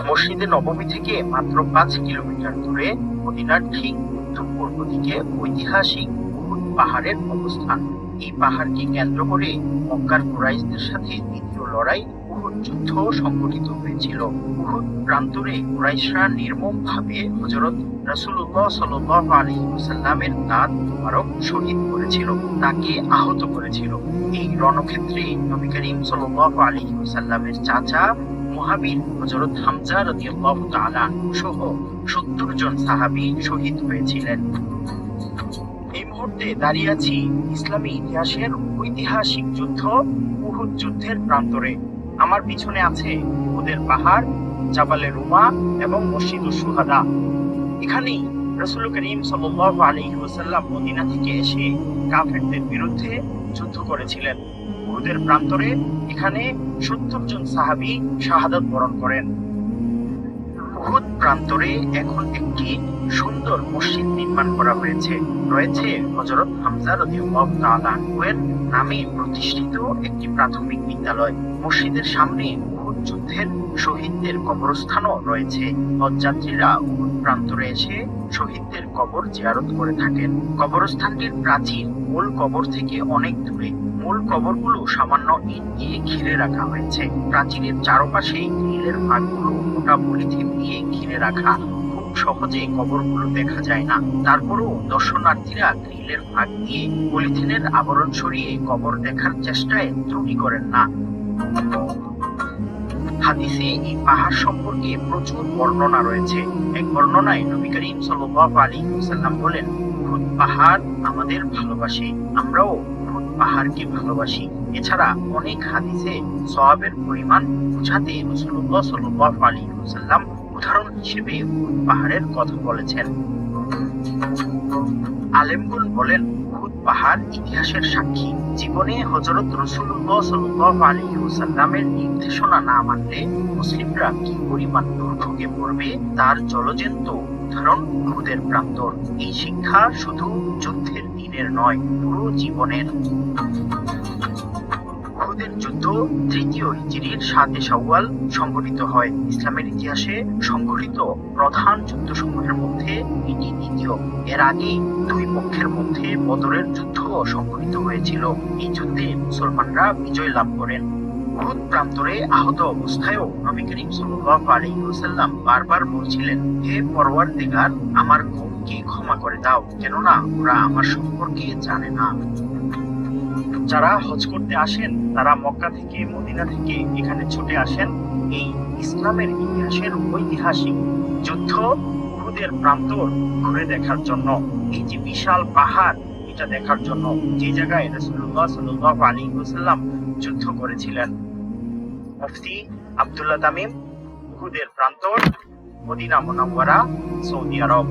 মসজিদে নবমী থেকে মাত্র পাঁচ কিলোমিটার দূরে মদিনার ঠিক উত্তর পূর্ব দিকে ঐতিহাসিক উহুদ পাহাড়ের অবস্থান। এই পাহাড়কে কেন্দ্র করে মক্কার কুরাইশদের সাথে দ্বিতীয় লড়াই উহুদ যুদ্ধ সংঘটিত হয়েছিল। উহুদ প্রান্তরে কুরাইশরা নির্মম ভাবে হজরত রাসূলুল্লাহ সাল্লাল্লাহু আলাইহি ওয়াসাল্লামের দাঁত মুবারক শহীদ করেছিল, তাকে আহত করেছিল। এই রণক্ষেত্রে নবী করিম সাল্লাল্লাহু আলাইহি ওয়াসাল্লামের চাচা মুহাবির হযরত হামজা রাদিয়াল্লাহু তাআলা সহ 70 জন সাহাবী শহীদ হয়েছিলেন। এই মুহূর্তে দাঁড়িয়ে আছি ইসলামী ইতিহাসের ঐতিহাসিক যুদ্ধ, উহুদ যুদ্ধের প্রান্তরে। আমার পিছনে আছে উহুদের পাহাড়, জাবালে রুমা এবং মসজিদ সুহাদা। এখানেই রসুল করিম সাল্লাল্লাহু আলাইহি ওয়াসাল্লাম মদিনা থেকে এসে কাফেরদের বিরুদ্ধে যুদ্ধ করেছিলেন। উহুদের প্রান্তরে এখানে সত্তর জন সাহাবী শাহাদাত বরণ করেন। উহুদ প্রান্তরে এখন একটি সুন্দর মসজিদ নির্মাণ করা হয়েছে। রয়েছে হযরত হামজা রাদিয়াল্লাহু তাআলা নামে প্রতিষ্ঠিত একটি প্রাথমিক বিদ্যালয়। মসজিদের সামনে উহুদ যুদ্ধের শহীদদের কবরস্থানও রয়েছে। হজযাত্রীরা উহুদ প্রান্তরে এসে শহীদদের কবর জিয়ারত করে থাকেন। কবরস্থানটির প্রাচীর মূল কবর থেকে অনেক দূরে। মূল কবরগুলো সামান্য ইট দিয়ে ঘিরে রাখা হয়েছে। প্রাচীরের চারপাশে গ্রিলের ফাঁকগুলো মোটা পলিথিন দিয়ে ঘিরে রাখা খুব সহজে কবরগুলো দেখা যায় না। তারপরও দর্শনার্থীরা গ্রিলের ফাঁক দিয়ে পলিথিনের আবরণ সরিয়ে কবর দেখার চেষ্টায় ত্রুটি করেন না। হাদিসে এই পাহাড় সম্পর্কে প্রচুর বর্ণনা রয়েছে। এক বর্ণনায় নবী করিম সাল্লাল্লাহু আলাইহি ওয়াসাল্লাম বলেন উহুদ পাহাড় আমাদের ভালোবাসে, আমরাও পাহাড়কে ভালোবাসি। এছাড়া অনেক হাদিসে সওয়াবের পরিমাণ বোঝাতে রাসূলুল্লাহ সাল্লাল্লাহু আলাইহি ওয়াসাল্লাম উদাহরণ হিসেবে পাহাড়ের কথা বলেছেন। আলেমগুন বলেন, উহুদ পাহাড় ইতিহাসের সাক্ষী। জীবনে হযরত রাসূলুল্লাহ সাল্লাল্লাহু আলাইহি ওয়াসাল্লামের নির্দেশনা না মানলে মুসলিমরা কি পরিমাণ দুর্ভোগে পড়বে তার জলজন্ত উদাহরণ উহুদের প্রান্তর। এই শিক্ষা শুধু যুদ্ধের দিনের নয়, পুরো জীবনের। যুদ্ধ তৃতীয় শাওয়াল সংঘটিত হয়। ইসলামের ইতিহাসে সংঘটিত প্রধান যুদ্ধসমূহের মধ্যে এটি দ্বিতীয়। এর আগে দুই পক্ষের মধ্যে বদরের যুদ্ধ সংঘটিত হয়েছিল। এই যুদ্ধে মুসলমানরা বিজয় লাভ করেন। উহুদ প্রান্তরে আহত অবস্থায়ও নবী করিম সাল্লাল্লাহু আলাইহি ওয়াসাল্লাম বারবার বলছিলেন, হে পরওয়ারদিগার, আমার কওমকে ক্ষমা করে দাও, কেননা ওরা আমার সম্পর্কে জানে না। যারা হজ করতে আসেন, তারা মক্কা থেকে মদিনা থেকে এখানে ছুটে আসেন। এই ইসলামের ইতিহাসের ঐতিহাসিক যুদ্ধ উহুদের প্রান্তর ঘুরে দেখার জন্য, এই যে বিশাল পাহাড়, এটা দেখার জন্য যে জায়গায় রাসূলুল্লাহ সাল্লাল্লাহু আলাইহি ওয়াসাল্লাম যুদ্ধ করেছিলেন। মুফতি আব্দুল্লাহ তামিম উহুদের প্রান্তর মদিনা মোনাম্বরা সৌদি আরব।